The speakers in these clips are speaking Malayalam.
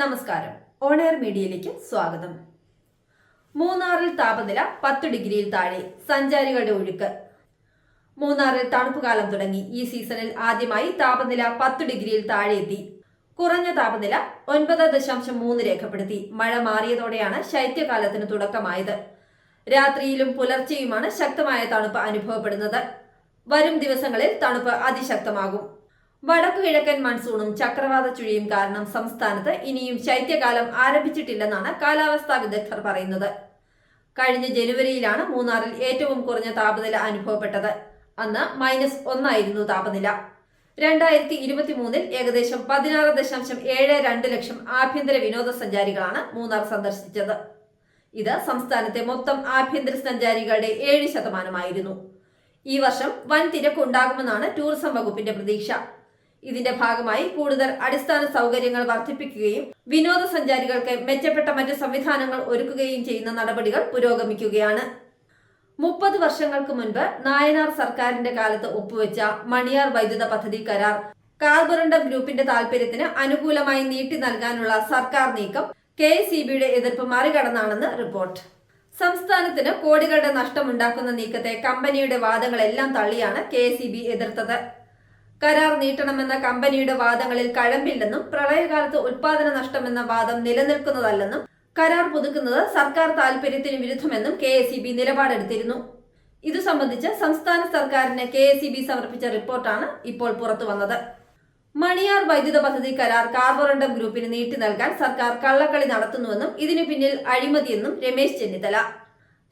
നമസ്കാരം. ഓണയർ മീഡിയയിലേക്ക് സ്വാഗതം. മൂന്നാറിൽ താപനില പത്ത് ഡിഗ്രിയിൽ താഴെ. സഞ്ചാരികളുടെ ഒഴുക്ക്. മൂന്നാറിൽ തണുപ്പ് കാലം തുടങ്ങി. ഈ സീസണിൽ ആദ്യമായി താപനില പത്ത് ഡിഗ്രിയിൽ താഴെ എത്തി. കുറഞ്ഞ താപനില ഒൻപത് ദശാംശം മൂന്ന് രേഖപ്പെടുത്തി. മഴ മാറിയതോടെയാണ് ശൈത്യകാലത്തിന് തുടക്കമായത്. രാത്രിയിലും പുലർച്ചെയുമാണ് ശക്തമായ തണുപ്പ് അനുഭവപ്പെടുന്നത്. വരും ദിവസങ്ങളിൽ തണുപ്പ് അതിശക്തമാകും. വടക്കു കിഴക്കൻ മൺസൂണും ചക്രവാത ചുഴിയും കാരണം സംസ്ഥാനത്ത് ഇനിയും ശൈത്യകാലം ആരംഭിച്ചിട്ടില്ലെന്നാണ് കാലാവസ്ഥാ വിദഗ്ധർ പറയുന്നത്. കഴിഞ്ഞ ജനുവരിയിലാണ് മൂന്നാറിൽ ഏറ്റവും കുറഞ്ഞ താപനില അനുഭവപ്പെട്ടത്. അന്ന് മൈനസ് ഒന്നായിരുന്നു താപനില. രണ്ടായിരത്തി ഇരുപത്തി മൂന്നിൽ ഏകദേശം പതിനാറ് ദശാംശം ഏഴ് രണ്ട് ലക്ഷം ആഭ്യന്തര വിനോദസഞ്ചാരികളാണ് മൂന്നാർ സന്ദർശിച്ചത്. ഇത് സംസ്ഥാനത്തെ മൊത്തം ആഭ്യന്തര സഞ്ചാരികളുടെ ഏഴ് ശതമാനമായിരുന്നു. ഈ വർഷം വൻ തിരക്കുണ്ടാകുമെന്നാണ് ടൂറിസം വകുപ്പിന്റെ പ്രതീക്ഷ. ഇതിന്റെ ഭാഗമായി കൂടുതൽ അടിസ്ഥാന സൗകര്യങ്ങൾ വർദ്ധിപ്പിക്കുകയും വിനോദസഞ്ചാരികൾക്ക് മെച്ചപ്പെട്ട മറ്റ് സംവിധാനങ്ങൾ ഒരുക്കുകയും ചെയ്യുന്ന നടപടികൾ പുരോഗമിക്കുകയാണ്. മുപ്പത് വർഷങ്ങൾക്ക് മുൻപ് നായനാർ സർക്കാരിന്റെ കാലത്ത് ഒപ്പുവെച്ച മണിയാർ വൈദ്യുത പദ്ധതി കരാർ കാർബറണ്ട ഗ്രൂപ്പിന്റെ താൽപര്യത്തിന് അനുകൂലമായി നീട്ടി നൽകാനുള്ള സർക്കാർ നീക്കം കെ എസ് ബിയുടെ എതിർപ്പ് മറികടന്നാണെന്ന് റിപ്പോർട്ട്. സംസ്ഥാനത്തിന് കോടികളുടെ നഷ്ടമുണ്ടാക്കുന്ന നീക്കത്തെ കമ്പനിയുടെ വാദങ്ങളെല്ലാം തള്ളിയാണ് കെ ബി എതിർത്തത്. കരാർ നീട്ടണമെന്ന കമ്പനിയുടെ വാദങ്ങളിൽ കഴമ്പില്ലെന്നും പ്രളയകാലത്ത് ഉൽപാദന നഷ്ടമെന്ന വാദം നിലനിൽക്കുന്നതല്ലെന്നും കരാർ പുതുക്കുന്നത് സർക്കാർ താൽപര്യത്തിന് വിരുദ്ധമെന്നും കെ എസ് ഇ ബി നിലപാടെടുത്തിരുന്നു. ഇതു സംബന്ധിച്ച് സംസ്ഥാന സർക്കാരിന് കെ എസ് ഇ ബി സമർപ്പിച്ച റിപ്പോർട്ടാണ് ഇപ്പോൾ പുറത്തു വന്നത്. മണിയാർ വൈദ്യുത പദ്ധതി കരാർ കാർബറണ്ടം ഗ്രൂപ്പിന് നീട്ടി നൽകാൻ സർക്കാർ കള്ളക്കളി നടത്തുന്നുവെന്നും ഇതിനു പിന്നിൽ അഴിമതിയെന്നും രമേശ് ചെന്നിത്തല.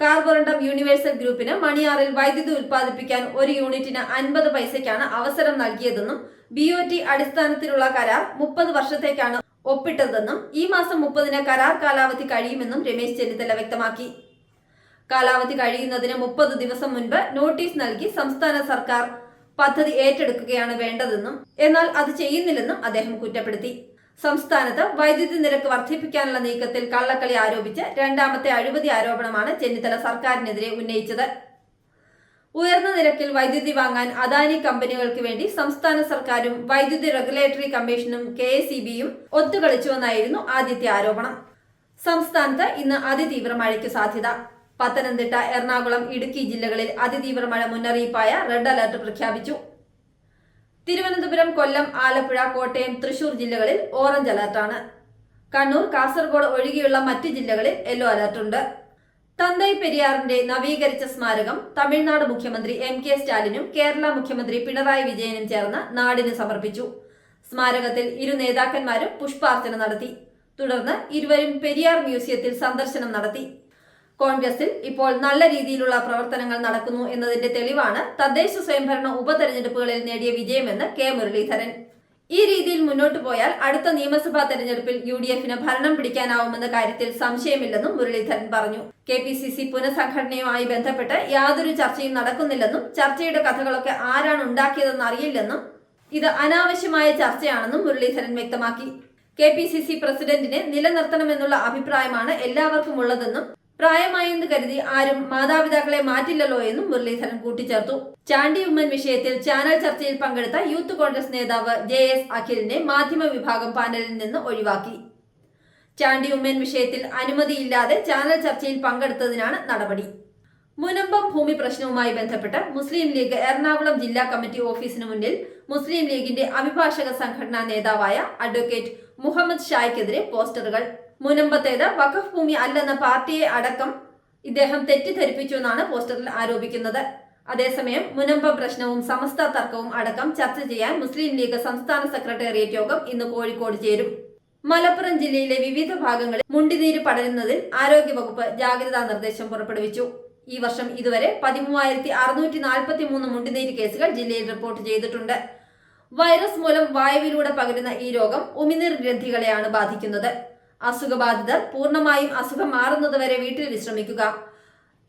കാർബറണ്ടം യൂണിവേഴ്സൽ ഗ്രൂപ്പിന് മണിയാറിൽ വൈദ്യുതി ഉൽപ്പാദിപ്പിക്കാൻ ഒരു യൂണിറ്റിന് അൻപത് പൈസയ്ക്കാണ് അവസരം നൽകിയതെന്നും ബി ഒ ടി അടിസ്ഥാനത്തിലുള്ള കരാർ മുപ്പത് വർഷത്തേക്കാണ് ഒപ്പിട്ടതെന്നും ഈ മാസം മുപ്പതിന് കരാർ കാലാവധി കഴിയുമെന്നും രമേശ് ചെന്നിത്തല വ്യക്തമാക്കി. കാലാവധി കഴിയുന്നതിന് മുപ്പത് ദിവസം മുൻപ് നോട്ടീസ് നൽകി സംസ്ഥാന സർക്കാർ പദ്ധതി ഏറ്റെടുക്കുകയാണ് വേണ്ടതെന്നും എന്നാൽ അത് ചെയ്യുന്നില്ലെന്നും അദ്ദേഹം കുറ്റപ്പെടുത്തി. സംസ്ഥാനത്ത് വൈദ്യുതി നിരക്ക് വർദ്ധിപ്പിക്കാനുള്ള നീക്കത്തിൽ കള്ളക്കളി ആരോപിച്ച് രണ്ടാമത്തെ അഴിമതി ആരോപണമാണ് ചെന്നിത്തല സർക്കാരിനെതിരെ ഉന്നയിച്ചത്. ഉയർന്ന നിരക്കിൽ വൈദ്യുതി വാങ്ങാൻ അദാനി കമ്പനികൾക്ക് വേണ്ടി സംസ്ഥാന സർക്കാരും വൈദ്യുതി റെഗുലേറ്ററി കമ്മീഷനും കെ എസ് ഇ ബിയും ഒത്തുകളിച്ചുവെന്നായിരുന്നു ആദ്യത്തെ ആരോപണം. സംസ്ഥാനത്ത് ഇന്ന് അതിതീവ്ര മഴയ്ക്ക് സാധ്യത. പത്തനംതിട്ട എറണാകുളം ഇടുക്കി ജില്ലകളിൽ അതിതീവ്ര മഴ മുന്നറിയിപ്പായ റെഡ് അലർട്ട് പ്രഖ്യാപിച്ചു. തിരുവനന്തപുരം കൊല്ലം ആലപ്പുഴ കോട്ടയം തൃശൂർ ജില്ലകളിൽ ഓറഞ്ച് അലർട്ടാണ് കണ്ണൂർ കാസർഗോഡ് ഒഴികെയുള്ള മറ്റ് ജില്ലകളിൽ യെല്ലോ അലർട്ടുണ്ട് തന്തൈ പെരിയാറിന്റെ നവീകരിച്ച സ്മാരകം തമിഴ്നാട് മുഖ്യമന്ത്രി എം കെ സ്റ്റാലിനും കേരള മുഖ്യമന്ത്രി പിണറായി വിജയനും ചേർന്ന് നാടിന് സമർപ്പിച്ചു. സ്മാരകത്തിൽ ഇരു നേതാക്കന്മാരും പുഷ്പാർച്ചന നടത്തി. തുടർന്ന് ഇരുവരും പെരിയാർ മ്യൂസിയത്തിൽ സന്ദർശനം നടത്തി. കോൺഗ്രസിൽ ഇപ്പോൾ നല്ല രീതിയിലുള്ള പ്രവർത്തനങ്ങൾ നടക്കുന്നു എന്നതിന്റെ തെളിവാണ് തദ്ദേശ സ്വയംഭരണ ഉപതെരഞ്ഞെടുപ്പുകളിൽ നേടിയ വിജയമെന്ന് കെ മുരളീധരൻ. ഈ രീതിയിൽ മുന്നോട്ടു പോയാൽ അടുത്ത നിയമസഭാ തെരഞ്ഞെടുപ്പിൽ യു ഡി എഫിന് ഭരണം പിടിക്കാനാവുമെന്ന കാര്യത്തിൽ സംശയമില്ലെന്നും മുരളീധരൻ പറഞ്ഞു. കെ പി സി സി പുനഃസംഘടനയുമായി ബന്ധപ്പെട്ട് യാതൊരു ചർച്ചയും നടക്കുന്നില്ലെന്നും ചർച്ചയുടെ കഥകളൊക്കെ ആരാണ് ഉണ്ടാക്കിയതെന്ന് അറിയില്ലെന്നും ഇത് അനാവശ്യമായ ചർച്ചയാണെന്നും മുരളീധരൻ വ്യക്തമാക്കി. കെ പി സി സി പ്രസിഡന്റിനെ നിലനിർത്തണമെന്നുള്ള അഭിപ്രായമാണ് എല്ലാവർക്കും ഉള്ളതെന്നും പ്രായമായെന്ന് കരുതി ആരും മാതാപിതാക്കളെ മാറ്റില്ലല്ലോ എന്നും മുരളീധരൻ കൂട്ടിച്ചേർത്തു. ചാണ്ടി ഉമ്മൻ വിഷയത്തിൽ ചാനൽ ചർച്ചയിൽ പങ്കെടുത്ത യൂത്ത് കോൺഗ്രസ് നേതാവ് ജെ എസ് അഖിലിനെ മാധ്യമ വിഭാഗം പാനലിൽ നിന്ന് ഒഴിവാക്കി. ചാണ്ടി ഉമ്മൻ വിഷയത്തിൽ അനുമതിയില്ലാതെ ചാനൽ ചർച്ചയിൽ പങ്കെടുത്തതിനാണ് നടപടി. മുനമ്പം ഭൂമി പ്രശ്നവുമായി ബന്ധപ്പെട്ട് മുസ്ലിം ലീഗ് എറണാകുളം ജില്ലാ കമ്മിറ്റി ഓഫീസിന് മുന്നിൽ മുസ്ലിം ലീഗിന്റെ അഭിഭാഷക സംഘടനാ നേതാവായ അഡ്വക്കേറ്റ് മുഹമ്മദ് ഷായ്ക്കെതിരെ പോസ്റ്ററുകൾ. മുനമ്പത്തേത് വഖഫ് ഭൂമി അല്ലെന്ന പാർട്ടിയെ അടക്കം ഇദ്ദേഹം തെറ്റിദ്ധരിപ്പിച്ചു എന്നാണ് പോസ്റ്ററിൽ ആരോപിക്കുന്നത്. അതേസമയം മുനമ്പ പ്രശ്നവും സമസ്ത തർക്കവും അടക്കം ചർച്ച ചെയ്യാൻ മുസ്ലിം ലീഗ് സംസ്ഥാന സെക്രട്ടേറിയറ്റ് യോഗം ഇന്ന് കോഴിക്കോട് ചേരും. മലപ്പുറം ജില്ലയിലെ വിവിധ ഭാഗങ്ങളിൽ മുണ്ടിനീര് പടരുന്നതിൽ ആരോഗ്യവകുപ്പ് ജാഗ്രതാ നിർദ്ദേശം പുറപ്പെടുവിച്ചു. ഈ വർഷം ഇതുവരെ പതിമൂവായിരത്തി അറുന്നൂറ്റി നാൽപ്പത്തി മൂന്ന് മുണ്ടിനീര് കേസുകൾ ജില്ലയിൽ റിപ്പോർട്ട് ചെയ്തിട്ടുണ്ട്. വൈറസ് മൂലം വായുവിലൂടെ പകരുന്ന ഈ രോഗം ഉമിനീർ ഗ്രന്ഥികളെയാണ് ബാധിക്കുന്നത്. അസുഖബാധിതർ പൂർണമായും അസുഖം മാറുന്നതുവരെ വീട്ടിൽ വിശ്രമിക്കുക.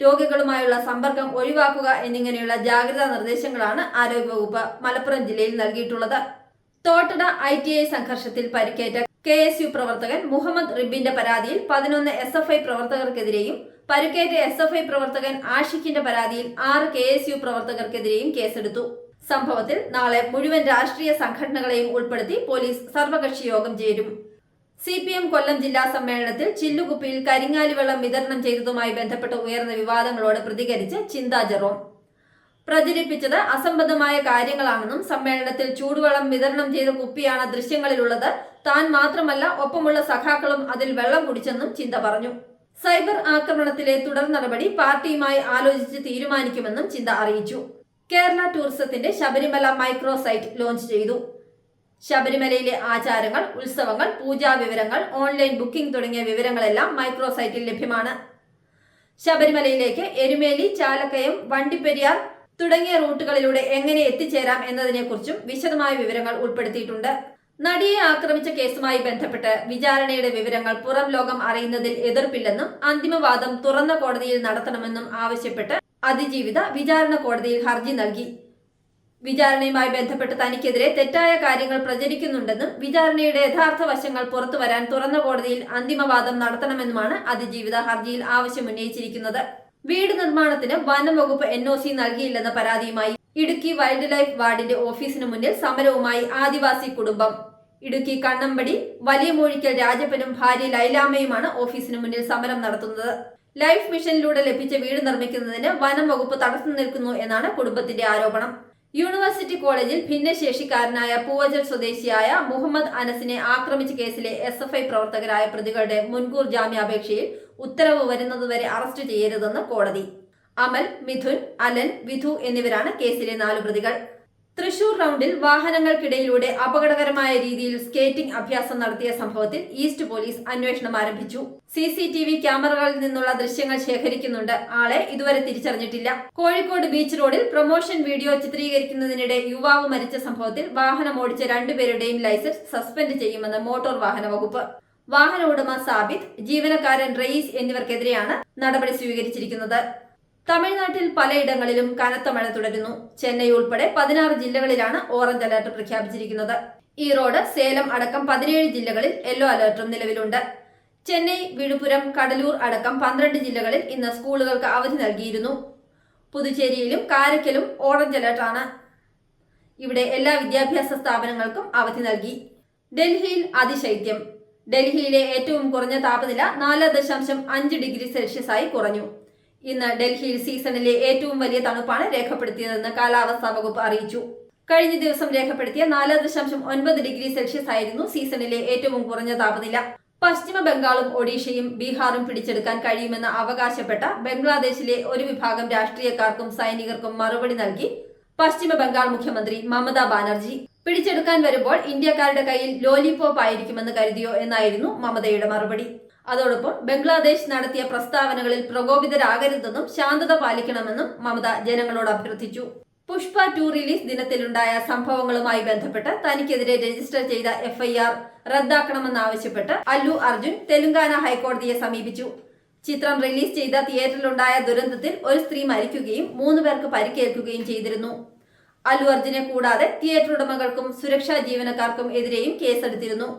രോഗികളുമായുള്ള സമ്പർക്കം ഒഴിവാക്കുക എന്നിങ്ങനെയുള്ള ജാഗ്രതാ നിർദ്ദേശങ്ങളാണ് ആരോഗ്യവകുപ്പ് മലപ്പുറം ജില്ലയിൽ നൽകിയിട്ടുള്ളത്. തോട്ടട ഐ ടി ഐ സംഘർഷത്തിൽ പരിക്കേറ്റ കെ എസ് യു പ്രവർത്തകൻ മുഹമ്മദ് റിബിന്റെ പരാതിയിൽ പതിനൊന്ന് എസ് എഫ് ഐ പ്രവർത്തകർക്കെതിരെയും പരിക്കേറ്റ എസ് എഫ് ഐ പ്രവർത്തകൻ ആഷിഖിന്റെ പരാതിയിൽ ആറ് കെ എസ് യു പ്രവർത്തകർക്കെതിരെയും കേസെടുത്തു. സംഭവത്തിൽ നാളെ മുഴുവൻ രാഷ്ട്രീയ സംഘടനകളെയും ഉൾപ്പെടുത്തി പോലീസ് സർവകക്ഷി യോഗം ചേരും. സി പി എം കൊല്ലം ജില്ലാ സമ്മേളനത്തിൽ ചില്ലുകുപ്പിയിൽ കരിങ്ങാലി വെള്ളം വിതരണം ചെയ്തതുമായി ബന്ധപ്പെട്ട് ഉയർന്ന വിവാദങ്ങളോട് പ്രതികരിച്ച് ചിന്താ ജെറോം. പ്രചരിപ്പിച്ചത് അസംബന്ധമായ കാര്യങ്ങളാണെന്നും സമ്മേളനത്തിൽ ചൂടുവെള്ളം വിതരണം ചെയ്ത കുപ്പിയാണ് ദൃശ്യങ്ങളിലുള്ളത്. താൻ മാത്രമല്ല ഒപ്പമുള്ള സഖാക്കളും അതിൽ വെള്ളം കുടിച്ചെന്നും ചിന്ത പറഞ്ഞു. സൈബർ ആക്രമണത്തിലെ തുടർ നടപടി പാർട്ടിയുമായി ആലോചിച്ച് തീരുമാനിക്കുമെന്നും ചിന്ത അറിയിച്ചു. കേരള ടൂറിസത്തിന്റെ ശബരിമല മൈക്രോ സൈറ്റ് ലോഞ്ച് ചെയ്തു. ശബരിമലയിലെ ആചാരങ്ങൾ ഉത്സവങ്ങൾ പൂജാ വിവരങ്ങൾ ഓൺലൈൻ ബുക്കിംഗ് തുടങ്ങിയ വിവരങ്ങളെല്ലാം മൈക്രോ സൈറ്റിൽ ലഭ്യമാണ്. ശബരിമലയിലേക്ക് എരുമേലി ചാലക്കയം വണ്ടിപ്പെരിയാർ തുടങ്ങിയ റൂട്ടുകളിലൂടെ എങ്ങനെ എത്തിച്ചേരാം എന്നതിനെക്കുറിച്ചും വിശദമായ വിവരങ്ങൾ ഉൾപ്പെടുത്തിയിട്ടുണ്ട്. നടിയെ ആക്രമിച്ച കേസുമായി ബന്ധപ്പെട്ട് വിചാരണയുടെ വിവരങ്ങൾ പുറം ലോകം അറിയുന്നതിൽ എതിർപ്പില്ലെന്നും അന്തിമവാദം തുറന്ന കോടതിയിൽ നടത്തണമെന്നും ആവശ്യപ്പെട്ട് അതിജീവിത വിചാരണ കോടതിയിൽ ഹർജി നൽകി. വിചാരണയുമായി ബന്ധപ്പെട്ട് തനിക്കെതിരെ തെറ്റായ കാര്യങ്ങൾ പ്രചരിക്കുന്നുണ്ടെന്നും വിചാരണയുടെ യഥാർത്ഥ വശങ്ങൾ പുറത്തുവരാൻ തുറന്ന കോടതിയിൽ അന്തിമവാദം നടത്തണമെന്നുമാണ് അതിജീവിത ഹർജിയിൽ ആവശ്യമുന്നയിച്ചിരിക്കുന്നത് വീട് നിർമ്മാണത്തിന് വനം വകുപ്പ് എൻ ഒ സി നൽകിയില്ലെന്ന പരാതിയുമായി ഇടുക്കി വൈൽഡ് ലൈഫ് വാർഡിന്റെ ഓഫീസിന് മുന്നിൽ സമരവുമായി ആദിവാസി കുടുംബം. ഇടുക്കി കണ്ണമ്പടി വലിയ മൂഴിക്കൽ രാജപ്പനും ഭാര്യ ലൈലാമ്മയുമാണ് ഓഫീസിന് മുന്നിൽ സമരം നടത്തുന്നത്. ലൈഫ് മിഷനിലൂടെ ലഭിച്ച വീട് നിർമ്മിക്കുന്നതിന് വനം വകുപ്പ് തടസ്സം നിൽക്കുന്നു എന്നാണ് കുടുംബത്തിന്റെ ആരോപണം. യൂണിവേഴ്സിറ്റി കോളേജിൽ ഭിന്നശേഷിക്കാരനായ പൂവജൽ സ്വദേശിയായ മുഹമ്മദ് അനസിനെ ആക്രമിച്ച കേസിലെ എസ് എഫ് ഐ പ്രവർത്തകരായ പ്രതികളുടെ മുൻകൂർ ജാമ്യാപേക്ഷയിൽ ഉത്തരവ് വരുന്നതുവരെ അറസ്റ്റ് ചെയ്യരുതെന്ന് കോടതി. അമൽ മിഥുൻ അലൻ വിധു എന്നിവരാണ് കേസിലെ നാലു പ്രതികൾ. തൃശൂർ റൗണ്ടിൽ വാഹനങ്ങൾക്കിടയിലൂടെ അപകടകരമായ രീതിയിൽ സ്കേറ്റിംഗ് അഭ്യാസം നടത്തിയ സംഭവത്തിൽ ഈസ്റ്റ് പോലീസ് അന്വേഷണം ആരംഭിച്ചു. സി സി ടി വി ക്യാമറകളിൽ നിന്നുള്ള ദൃശ്യങ്ങൾ ശേഖരിക്കുന്നുണ്ട്. ആളെ ഇതുവരെ തിരിച്ചറിഞ്ഞിട്ടില്ല. കോഴിക്കോട് ബീച്ച് റോഡിൽ പ്രൊമോഷൻ വീഡിയോ ചിത്രീകരിക്കുന്നതിനിടെ യുവാവ് മരിച്ച സംഭവത്തിൽ വാഹനം ഓടിച്ച രണ്ടുപേരുടെയും ലൈസൻസ് സസ്പെൻഡ് ചെയ്യുമെന്ന് മോട്ടോർ വാഹന വകുപ്പ്. വാഹന ഉടമ സാബിത് ജീവനക്കാരൻ റയീസ് എന്നിവർക്കെതിരെയാണ് നടപടി സ്വീകരിച്ചിരിക്കുന്നത്. തമിഴ്നാട്ടിൽ പലയിടങ്ങളിലും കനത്ത മഴ തുടരുന്നു. ചെന്നൈ ഉൾപ്പെടെ പതിനാറ് ജില്ലകളിലാണ് ഓറഞ്ച് അലർട്ട് പ്രഖ്യാപിച്ചിരിക്കുന്നത്. ഈറോഡ് സേലം അടക്കം പതിനേഴ് ജില്ലകളിൽ യെല്ലോ അലർട്ടും നിലവിലുണ്ട്. ചെന്നൈ വിഴുപുരം കടലൂർ അടക്കം പന്ത്രണ്ട് ജില്ലകളിൽ ഇന്ന് സ്കൂളുകൾക്ക് അവധി നൽകിയിരുന്നു. പുതുച്ചേരിയിലും കാരക്കലും ഓറഞ്ച് അലർട്ടാണ്. ഇവിടെ എല്ലാ വിദ്യാഭ്യാസ സ്ഥാപനങ്ങൾക്കും അവധി നൽകി. ഡൽഹിയിൽ അതിശൈത്യം. ഡൽഹിയിലെ ഏറ്റവും കുറഞ്ഞ താപനില നാല് ദശാംശം അഞ്ച് ഡിഗ്രി സെൽഷ്യസായി കുറഞ്ഞു. ഇന്ന് ഡൽഹിയിൽ സീസണിലെ ഏറ്റവും വലിയ തണുപ്പാണ് രേഖപ്പെടുത്തിയതെന്ന് കാലാവസ്ഥാ വകുപ്പ് അറിയിച്ചു. കഴിഞ്ഞ ദിവസം രേഖപ്പെടുത്തിയ നാല് ദശാംശം ഒൻപത് ഡിഗ്രി സെൽഷ്യസ് ആയിരുന്നു സീസണിലെ ഏറ്റവും കുറഞ്ഞ താപനില. പശ്ചിമ ബംഗാളും ഒഡീഷയും ബീഹാറും പിടിച്ചെടുക്കാൻ കഴിയുമെന്ന് അവകാശപ്പെട്ട ബംഗ്ലാദേശിലെ ഒരു വിഭാഗം രാഷ്ട്രീയക്കാർക്കും സൈനികർക്കും മറുപടി നൽകി പശ്ചിമ ബംഗാൾ മുഖ്യമന്ത്രി മമതാ ബാനർജി. പിടിച്ചെടുക്കാൻ വരുമ്പോൾ ഇന്ത്യക്കാരുടെ കയ്യിൽ ലോലിപോപ്പ് ആയിരിക്കുമെന്ന് കരുതിയോ എന്നായിരുന്നു മമതയുടെ മറുപടി. അതോടൊപ്പം ബംഗ്ലാദേശ് നടത്തിയ പ്രസ്താവനകളിൽ പ്രകോപിതരാകരുതെന്നും ശാന്തത പാലിക്കണമെന്നും മമത ജനങ്ങളോട് അഭ്യർത്ഥിച്ചു. പുഷ്പ ടു റിലീസ് ദിനത്തിലുണ്ടായ സംഭവങ്ങളുമായി ബന്ധപ്പെട്ട് തനിക്കെതിരെ രജിസ്റ്റർ ചെയ്ത എഫ്ഐആർ റദ്ദാക്കണമെന്നാവശ്യപ്പെട്ട് അല്ലു അർജുൻ തെലങ്കാന ഹൈക്കോടതിയെ സമീപിച്ചു. ചിത്രം റിലീസ് ചെയ്ത തിയേറ്ററിലുണ്ടായ ദുരന്തത്തിൽ ഒരു സ്ത്രീ മരിക്കുകയും മൂന്ന് പേർക്ക് പരിക്കേൽക്കുകയും ചെയ്തിരുന്നു. അല്ലു അർജുനെ കൂടാതെ തിയേറ്റർ ഉടമകൾക്കും സുരക്ഷാ ജീവനക്കാർക്കും എതിരെയും കേസെടുത്തിരുന്നു.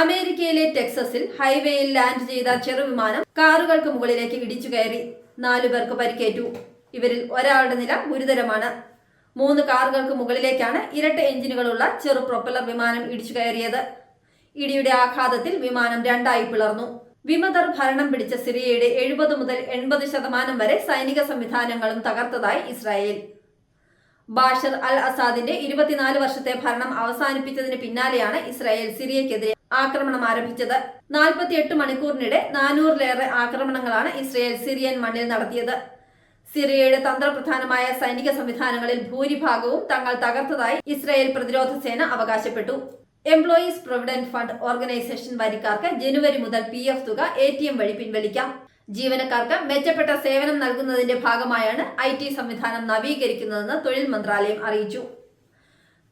അമേരിക്കയിലെ ടെക്സസിൽ ഹൈവേയിൽ ലാൻഡ് ചെയ്ത ചെറുവിമാനം കാറുകൾക്ക് മുകളിലേക്ക് ഇടിച്ചു കയറി. നാലു പേർക്ക് പരിക്കേറ്റു. ഇവരിൽ ഒരാളുടെ നില ഗുരുതരമാണ്. മൂന്ന് കാറുകൾക്ക് മുകളിലേക്കാണ് ഇരട്ട എഞ്ചിനുകളുള്ള ചെറു പ്രൊപ്പലർ വിമാനം ഇടിച്ചു കയറിയത്. ഇടിയുടെ ആഘാതത്തിൽ വിമാനം രണ്ടായി പിളർന്നു. വിമതർ ഭരണം പിടിച്ച സിറിയയുടെ എഴുപത് മുതൽ എൺപത് ശതമാനം വരെ സൈനിക സംവിധാനങ്ങളും തകർത്തതായി ഇസ്രായേൽ. ബാഷർ അൽ അസാദിന്റെ ഇരുപത്തിനാല് വർഷത്തെ ഭരണം അവസാനിപ്പിച്ചതിന് പിന്നാലെയാണ് ഇസ്രായേൽ സിറിയക്കെതിരെ ആക്രമണം ആരംഭിച്ചത്. നാൽപ്പത്തിയെട്ട് മണിക്കൂറിനിടെ നാനൂറിലേറെ ആക്രമണങ്ങളാണ് ഇസ്രയേൽ സിറിയൻ മണ്ണിൽ നടത്തിയത്. സിറിയയുടെ തന്ത്രപ്രധാനമായ സൈനിക സംവിധാനങ്ങളിൽ ഭൂരിഭാഗവും തങ്ങൾ തകർത്തതായി ഇസ്രയേൽ പ്രതിരോധ സേന അവകാശപ്പെട്ടു. എംപ്ലോയീസ് പ്രൊവിഡന്റ് ഫണ്ട് ഓർഗനൈസേഷൻ വരിക്കാർക്ക് ജനുവരി മുതൽ പി എഫ് തുക എ ടി എം വഴി പിൻവലിക്കാം. ജീവനക്കാർക്ക് മെച്ചപ്പെട്ട സേവനം നൽകുന്നതിന്റെ ഭാഗമായാണ് ഐ ടി സംവിധാനം നവീകരിക്കുന്നതെന്ന് തൊഴിൽ മന്ത്രാലയം അറിയിച്ചു.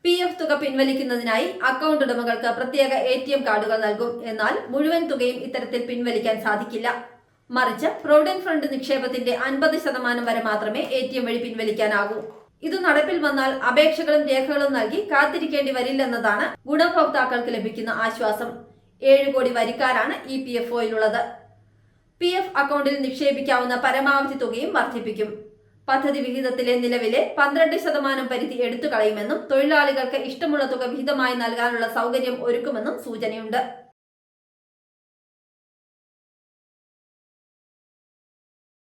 പി എഫ് തുക പിൻവലിക്കുന്നതിനായി അക്കൗണ്ട് ഉടമകൾക്ക് പ്രത്യേക എ ടി എം കാർഡുകൾ നൽകും. എന്നാൽ മുഴുവൻ തുകയും ഇത്തരത്തിൽ പിൻവലിക്കാൻ സാധിക്കില്ല. മറിച്ച് പ്രൊവിഡന്റ് ഫണ്ട് നിക്ഷേപത്തിന്റെ അൻപത് ശതമാനം വരെ മാത്രമേ എ ടി എം വഴി പിൻവലിക്കാനാകൂ. ഇത് നടപ്പിൽ വന്നാൽ അപേക്ഷകളും രേഖകളും നൽകി കാത്തിരിക്കേണ്ടി വരില്ലെന്നതാണ് ഗുണഭോക്താക്കൾക്ക് ലഭിക്കുന്ന ആശ്വാസം. ഏഴ് കോടി വരിക്കാരാണ് ഇ പി എഫ് ഒയിലുള്ളത് പി എഫ് അക്കൗണ്ടിൽ നിക്ഷേപിക്കാവുന്ന പരമാവധി തുകയും വർദ്ധിപ്പിക്കും. പദ്ധതി വിഹിതത്തിലെ നിലവിലെ പന്ത്രണ്ട് ശതമാനം പരിധി എടുത്തു കളയുമെന്നും തൊഴിലാളികൾക്ക് ഇഷ്ടമുള്ള തുക വിഹിതമായി നൽകാനുള്ള സൗകര്യം ഒരുക്കുമെന്നും സൂചനയുണ്ട്